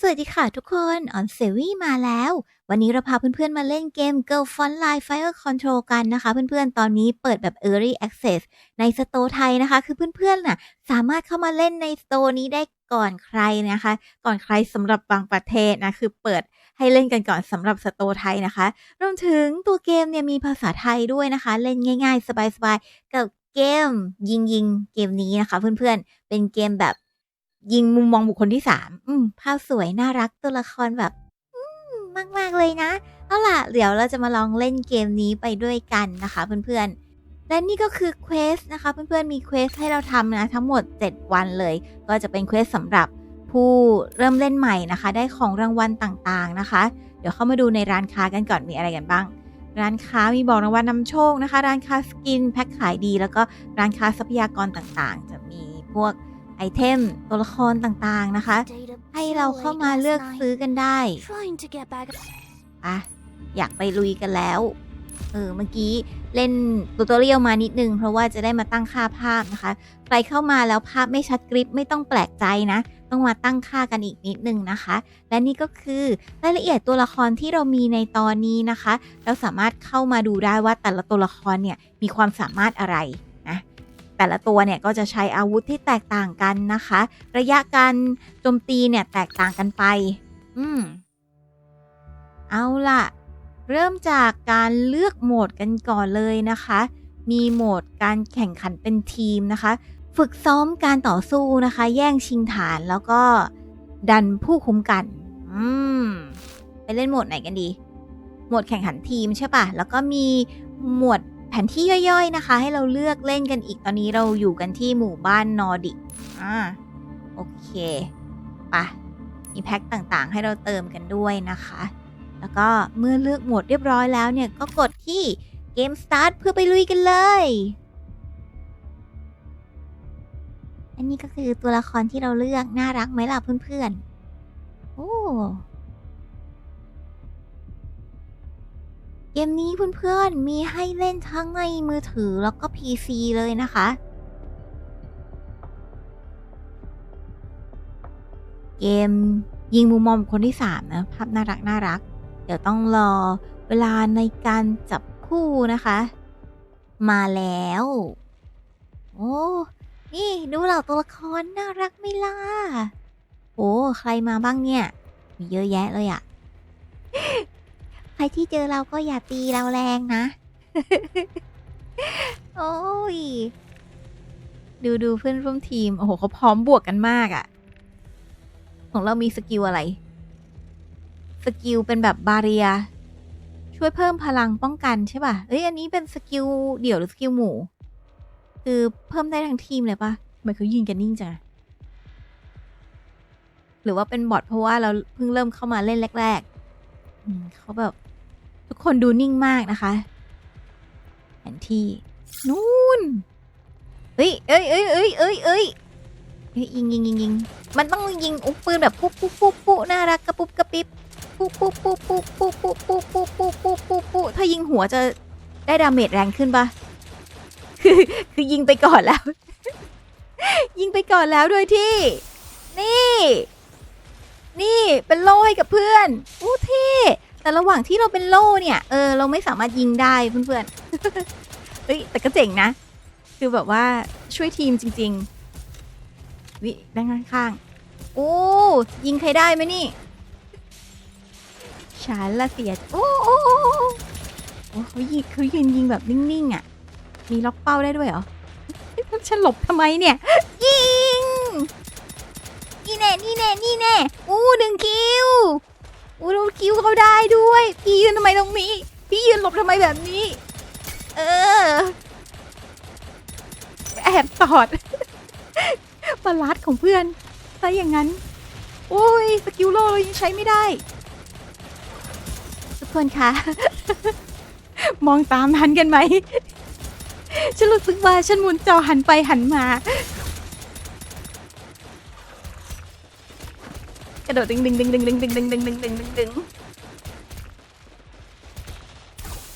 สวัสดีค่ะทุกคนออนเซวี่มาแล้ว วันนี้เราพาเพื่อนๆมาเล่นเกม Girl Front Line Fire Control กันนะคะ เพื่อนๆ ตอนนี้เปิดแบบ Early Access ในสโตร์ไทยนะคะ คือเพื่อนๆน่ะสามารถเข้ามาเล่นในสโตร์นี้ได้ก่อนใครนะคะ ก่อนใครสำหรับบางประเทศนะ คือเปิดให้เล่นกันก่อนสำหรับสโตร์ไทยนะคะ รวมถึงตัวเกมเนี่ยมีภาษาไทยด้วยนะคะ เล่นง่าย ๆ สบายๆ กับเกมยิงๆ เกมนี้นะคะ เพื่อนๆ เป็นเกมแบบ ยิงมุมมองบุคคลที่สามอืมภาพสวยน่ารักตัวละครแบบอืมมากๆเลยนะ เอาล่ะ เดี๋ยวเราจะมาลองเล่นเกมนี้ไปด้วยกันนะคะเพื่อนๆ และนี่ก็คือเควสนะคะเพื่อนๆ มีเควสให้เราทำนะทั้งหมด 7 วันเลย ก็จะเป็นเควสสำหรับผู้เริ่มเล่นใหม่นะคะ ได้ของรางวัลต่างๆนะคะ เดี๋ยวเข้ามาดูในร้านค้ากันก่อนมีอะไรกันบ้าง ร้านค้ามีบอกรางวัลนำโชคนะคะ ร้านค้าสกินแพ็คขายดี แล้วก็ร้านค้าทรัพยากรต่างๆ จะมีพวก ไอเทม ตัวละครต่างๆนะคะ ให้เราเข้ามาเลือกซื้อกันได้อะอยากไปลุยกันแล้ว เออ เมื่อกี้เล่นตูตอเรียลมานิดนึง เพราะว่าจะได้มาตั้งค่าภาพนะคะ ใครเข้ามาแล้วภาพไม่ชัดกริปไม่ต้องแปลกใจนะ ต้องมาตั้งค่ากันอีกนิดนึงนะคะ และนี่ก็คือรายละเอียดตัวละครที่เรามีในตอนนี้นะคะ เราสามารถเข้ามาดูได้ว่าแต่ละตัวละครเนี่ยมีความสามารถอะไร แต่ละตัวเนี่ยก็จะใช้อาวุธที่แตกต่างกันนะคะ ระยะการโจมตีเนี่ยแตกต่างกันไป อืม เอาล่ะ เริ่มจากการเลือกโหมดกันก่อนเลยนะคะ มีโหมดการแข่งขันเป็นทีมนะคะ ฝึกซ้อมการต่อสู้นะคะ แย่งชิงฐานแล้วก็ดันผู้คุ้มกัน อืม ไปเล่นโหมดไหนกันดี โหมดแข่งขันทีมใช่ปะแล้วก็มีหมวด แผนที่ย่อยๆนะคะ ให้เราเลือกเล่นกันอีกตอนนี้เราอยู่กันที่หมู่บ้านนอร์ดิกอ่าโอเคปะมีแพ็คต่างๆ ให้เราเติมกันด้วยนะคะ แล้วก็เมื่อเลือกโหมดเรียบร้อยแล้วเนี่ยก็กดที่เกม start เพื่อไปลุยกันเลย อันนี้ก็คือตัวละครที่เราเลือกน่ารักไหมล่ะเพื่อนๆ โอ้ เกมนี้เพื่อนๆมีให้เล่นทั้งในมือถือแล้วก็ PC เลยนะคะ เกมยิงมุมมองคนที่ 3 นะ ภาพน่ารักน่ารัก เดี๋ยวต้องรอเวลาในการจับคู่นะคะ มาแล้ว โอ้ นี่ดูเหล่าตัวละครน่ารักไม่ล่ะ โอ้ ใครมาบ้างเนี่ย มีเยอะแยะเลยอะ ใครที่เจอเราก็อย่าตีเราแรงนะ โอ้ย ดูดูเพื่อนร่วมทีม โอ้โหเขาพร้อมบวกกันมากอะของเรามีสกิลอะไร สกิลเป็นแบบบาเรีย ช่วยเพิ่มพลังป้องกันใช่ป่ะ เอ้ย อันนี้เป็นสกิลเดี่ยวหรือสกิลหมู่ คือเพิ่มได้ทั้งทีมเลยป่ะทำไมเขายิงกันนิ่งจังหรือว่าเป็นบอทเพราะว่าเราเพิ่งเริ่มเข้ามาเล่นแรก ๆ อืมเขาแบบ ทุกคนดูนิ่งมากนะคะ แผนที่ นู่นเอ้ยเอ้ยเอ้ยเอ้ยเอ้ยเอ้ยเอ้ยยิงยิงยิงยิงมันต้องยิงอุ้ปืนแบบปุ๊บปุ๊บปุ๊บปุ๊บน่ารักกระปุ๊บกระปิบปุ๊บปุ๊บปุ๊บปุ๊บปุ๊บปุ๊บปุ๊บปุ๊บปุ๊บปุ๊บปุ๊บปุ๊บถ้ายิงหัวจะได้ดาเมจแรงขึ้นปะคือคือยิงไปก่อนแล้ว ยิงไปก่อนแล้วโดยที่ นี่ นี่เป็นโล่ให้กับเพื่อนอู้เท่แต่ระหว่างที่เราเป็นโล่เนี่ยเออเราไม่สามารถยิงได้เพื่อนๆเฮ้ยแต่ก็เจ๋งนะ คือแบบว่าช่วยทีมจริง ๆ วิด้านข้างๆโอ้ยิงใครได้ไหมนี่ฉันละเสียโอ้โอ้โอ้โอ้โอ้เขายิงเขายืนยิงแบบนิ่งๆอะ มีล็อกเป้าได้ด้วยเหรอฉันหลบทำไมเนี่ย ยิง แน่นี่แน่นี่แน่อู้หนึ่งคิวอู้เราคิวเขาได้ด้วย พี่ยืนทำไมตรงนี้ พี่ยืนหลบทำไมแบบนี้ เออแอบตอดบาลัดของเพื่อนซะอย่างนั้น โอ้ยสกิลโลเรายังใช้ไม่ได้ ทุกคนคะ มองตามทันกันไหมฉันรู้สึกว่าฉันหมุนจอหันไปหันมา กระโดดดึงดึงดึงดึงดึงดึงดึงดึงดึงดึงดึงดึง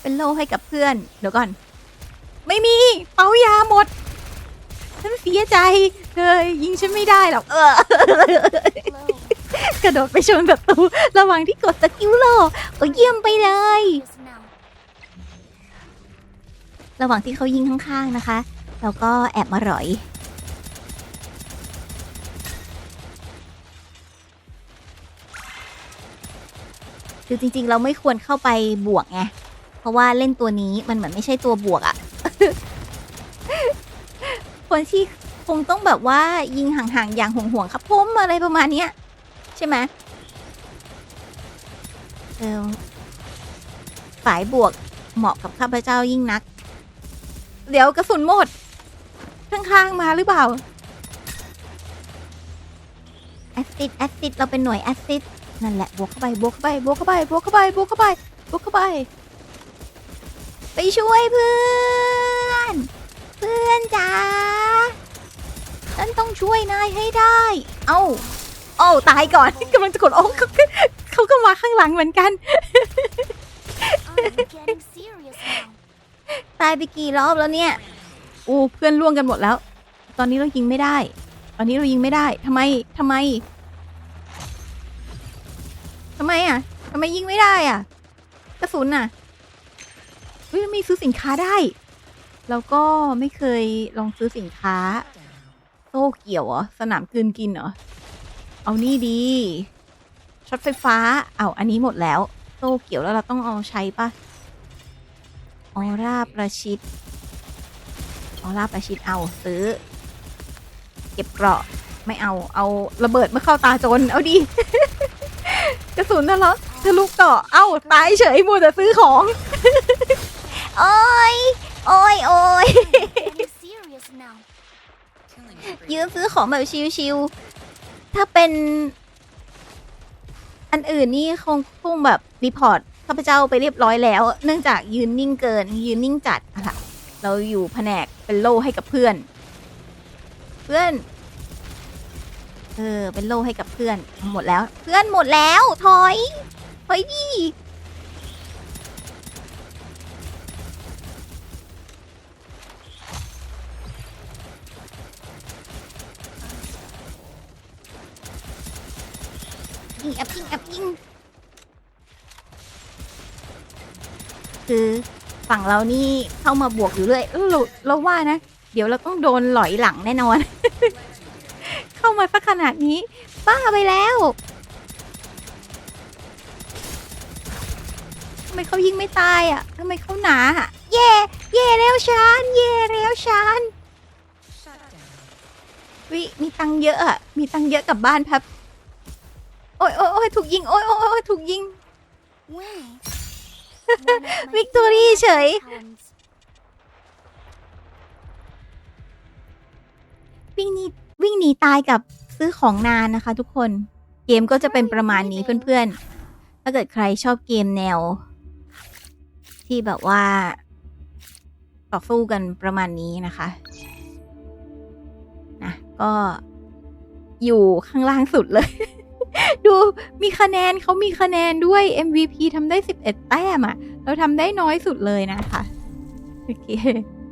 เป็นโล่ให้กับเพื่อน เดี๋ยวก่อน ไม่มี เป๋ายาหมด ฉันเสียใจเธอยิงฉันไม่ได้หรอกเออกระโดดไปชนศัตรูระหว่างที่กดสกิลโลโอ้เยี่ยมไปเลย ระหว่างที่เขายิงข้างๆนะคะ เราก็แอบมาหรอย คือจริง ๆ เราไม่ควรเข้าไปบวกไง เพราะว่าเล่นตัวนี้มันเหมือนไม่ใช่ตัวบวกอะ คนที่คงต้องแบบว่ายิงห่างๆ อย่างห่วงๆ ครับผมอะไรประมาณเนี้ย ใช่ไหมเออฝ่ายบวกเหมาะกับข้าพเจ้ายิ่งนัก เดี๋ยวกระสุนหมด ข้างๆ มาหรือเปล่าแอสซิดแอสซิดเราเป็นหน่วยแอสซิด นั่นแหละบวกเข้าไปบวกเข้าไปบวกเข้าไปบวกเข้าไปบวกเข้าไปบวกเข้าไป ไปช่วยเพื่อน เพื่อนจ๋าฉันต้องช่วยนายให้ได้ เอ้าเอ้าตายก่อนกำลังจะกดโอ้เขาก็เขาก็มาข้างหลังเหมือนกันตายไปกี่รอบแล้วเนี่ยโอ้เพื่อนล่วงกันหมดแล้ว ตอนนี้เรายิงไม่ได้ ตอนนี้เรายิงไม่ได้ทำไมทำไม ทำไมอะทำไมยิงไม่ได้อะกระสุนอะเฮ้ยมีซื้อสินค้าได้ แล้วก็ไม่เคยลองซื้อสินค้าโซ่เกี่ยวเหรอสนามกืนกินเหรอเอานี่ดีช็อตไฟฟ้าเอาอันนี้หมดแล้วโซ่เกี่ยวแล้วเราต้องเอาใช้ปะออร่าประชิดออร่าประชิดเอาซื้อ เก็บเกราะไม่เอาเอาระเบิดเมาเข้าตาโจรเอาดี กระสุนทะลุทะลุเกราะเอ้าตายเฉยมัวแต่ซื้อของ โอ้ยโอ้ยโอ้ยยืมซื้อของแบบชิวๆถ้าเป็น อันอื่นนี่คงคงแบบรีพอร์ตข้าพเจ้าไปเรียบร้อยแล้ว เนื่องจากยืนนิ่งเกิน ยืนนิ่งจัดอะค่ะเราอยู่แผนกเป็นโล่ให้กับเพื่อน เพื่อน เออ เป็นโล่ให้กับเพื่อน หมดแล้ว เพื่อนหมดแล้ว ถอย ถอยดิยิงแอบยิงแอบยิงคือฝั่งเรานี่เข้ามาบวกอยู่เรื่อยเราว่านะ เดี๋ยวเราต้องโดนหลอยหลังแน่นอนามาสักขนาดนี้บ้าไปแล้วทำไมเขายิงไม่ตายอะทำไมเขาหนาอะเย่เย่แล้วฉันเย่แล้วฉันวิมีตังเยอะอะมีตังเยอะกับบ้านครับโอ้ยโอ้ยโอ้ยถูกยิงโอ้ยโอ้ยโอ้ยถูกยิงวิกตอรี่เฉยวิ่งหนี วิ่งหนีตายกับซื้อของนานนะคะทุกคน เกมก็จะเป็นประมาณนี้เพื่อนๆ ถ้าเกิดใครชอบเกมแนว ที่แบบว่าต่อสู้กันประมาณนี้นะคะนะก็อยู่ข้างล่างสุดเลย ดูมีคะแนนเขามีคะแนนด้วย MVP ทำได้ 11 แต้มอะเราทำได้น้อยสุดเลยนะคะ โอเค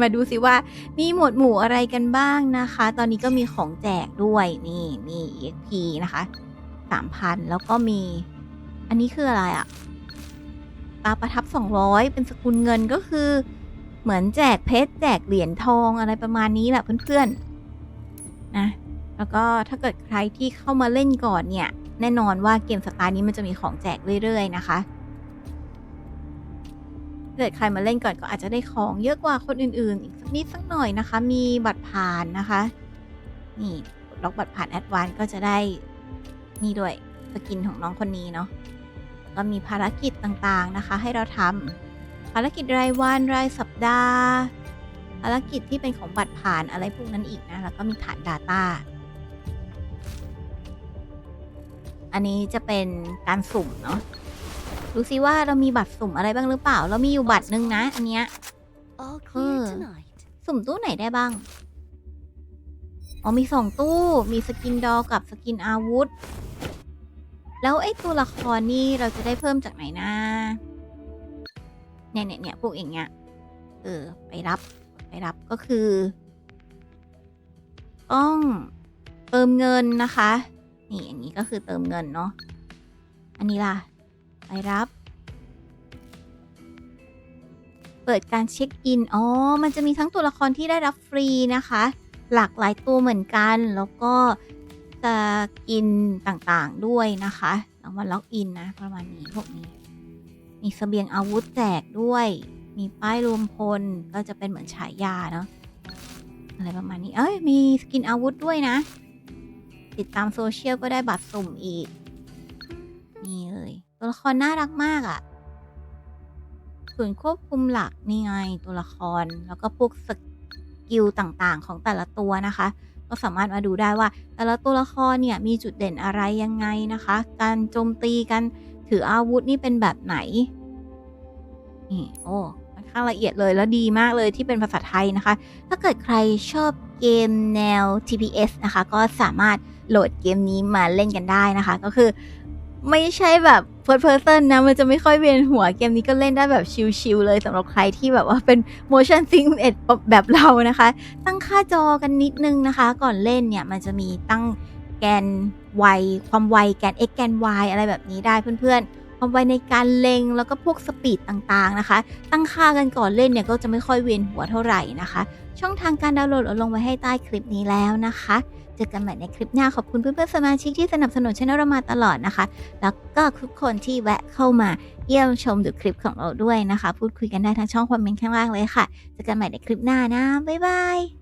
มาดูสิว่ามีหมวดหมู่อะไรกันบ้างนะคะ ตอนนี้ก็มีของแจกด้วยนี่มี EXP นะคะสามพันแล้วก็มี อันนี้คืออะไรอะตาประทับ 200 เป็นสกุลเงินก็คือ เหมือนแจกเพชรแจกเหรียญทองอะไรประมาณนี้แหละเพื่อนๆนะแล้วก็ถ้าเกิดใครที่เข้ามาเล่นก่อนเนี่ย แน่นอนว่าเกมสไตล์นี้มันจะมีของแจกเรื่อยๆนะคะ เกิดใครมาเล่นก่อนก็อาจจะได้ของเยอะกว่าคนอื่นๆ อีกสักนิดสักหน่อยนะคะ มีบัตรผ่านนะคะ นี่กดล็อกบัตรผ่านแอดวานก็จะได้นี่ด้วยสกินของน้องคนนี้เนาะก็มีภารกิจต่างๆนะคะ ให้เราทำภารกิจรายวันรายสัปดาห์ ภารกิจที่เป็นของบัตรผ่านอะไรพวกนั้นอีกนะ แล้วก็มีฐาน Data อันนี้จะเป็นการสุ่มเนาะ ดูซิว่าเรามีบัตรสุ่มอะไรบ้างหรือเปล่า เรามีอยู่บัตรหนึ่งนะ อันเนี้ยสุ่มตู้ไหนได้บ้าง อ๋อมีสองตู้ มีสกินดอลกับสกินอาวุธ แล้วไอ้ตัวละครนี่เราจะได้เพิ่มจากไหนนะ เนี่ยเนี่ยเนี่ยพวกอย่างเงี้ย เออ ไปรับ ไปรับก็คือ ต้องเติมเงินนะคะ นี่อย่างนี้ก็คือเติมเงินเนาะ อันนี้ล่ะ ไปรับ เปิดการเช็คอิน อ๋อ มันจะมีทั้งตัวละครที่ได้รับฟรีนะคะ หลากหลายตัวเหมือนกัน แล้วก็จะกินต่างๆด้วยนะคะรางวัลล็อกอินนะ ประมาณนี้พวกนี้ มีเสบียงอาวุธแจกด้วย มีป้ายรวมพล ก็จะเป็นเหมือนฉายาเนาะ อะไรประมาณนี้ เอ้ย มีสกินอาวุธด้วยนะ ติดตามโซเชียลก็ได้บัตรสุ่มอีก นี่เลย ตัวละครน่ารักมากอะ่ะส่วนควบคุมหลักนี่ไงตัวละครแล้วก็พวกสกิลต่างๆ ของแต่ละตัวนะคะ ก็สามารถมาดูได้ว่า แต่ละตัวละครเนี่ยมีจุดเด่นอะไรยังไงนะคะ การโจมตีกันถืออาวุธนี่เป็นแบบไหนนี่โอ้ค่อนข้างละเอียดเลยแล้วดีมากเลยที่เป็นภาษาไทยนะคะ ถ้าเกิดใครชอบเกมแนว TPS นะคะ ก็สามารถโหลดเกมนี้มาเล่นกันได้นะคะ ก็คือ ไม่ใช่แบบ first person นะ มันจะไม่ค่อยเวียนหัวเกมนี้ก็เล่นได้แบบชิลๆเลยสำหรับใครที่แบบว่าเป็น motion sickness แบบเรานะคะ ตั้งค่าจอกันนิดนึงนะคะ ก่อนเล่นเนี่ย มันจะมีตั้งแกน y ความไวแกน x แกน y อะไรแบบนี้ได้เพื่อนๆ ความไวในการเล็งแล้วก็พวกสปีดต่างๆนะคะ ตั้งค่ากันก่อนเล่นเนี่ยก็จะไม่ค่อยเวียนหัวเท่าไหร่นะคะ ช่องทางการดาวน์โหลดเราลงไว้ให้ใต้คลิปนี้แล้วนะคะ จอกันใหม่ในคลิปหน้าขอบคุณเพื่อนๆสมาชิกที่สนับสนุนช่องเรามาตลอดนะคะ แล้วก็ทุกคนที่แวะเข้ามาเยี่ยมชมดูคลิปของเราด้วยนะคะ พูดคุยกันได้ทางช่องคอมเมนต์ข้างล่างเลยค่ะเจอกันใหม่ในคลิปหน้านะบ๊ายบาย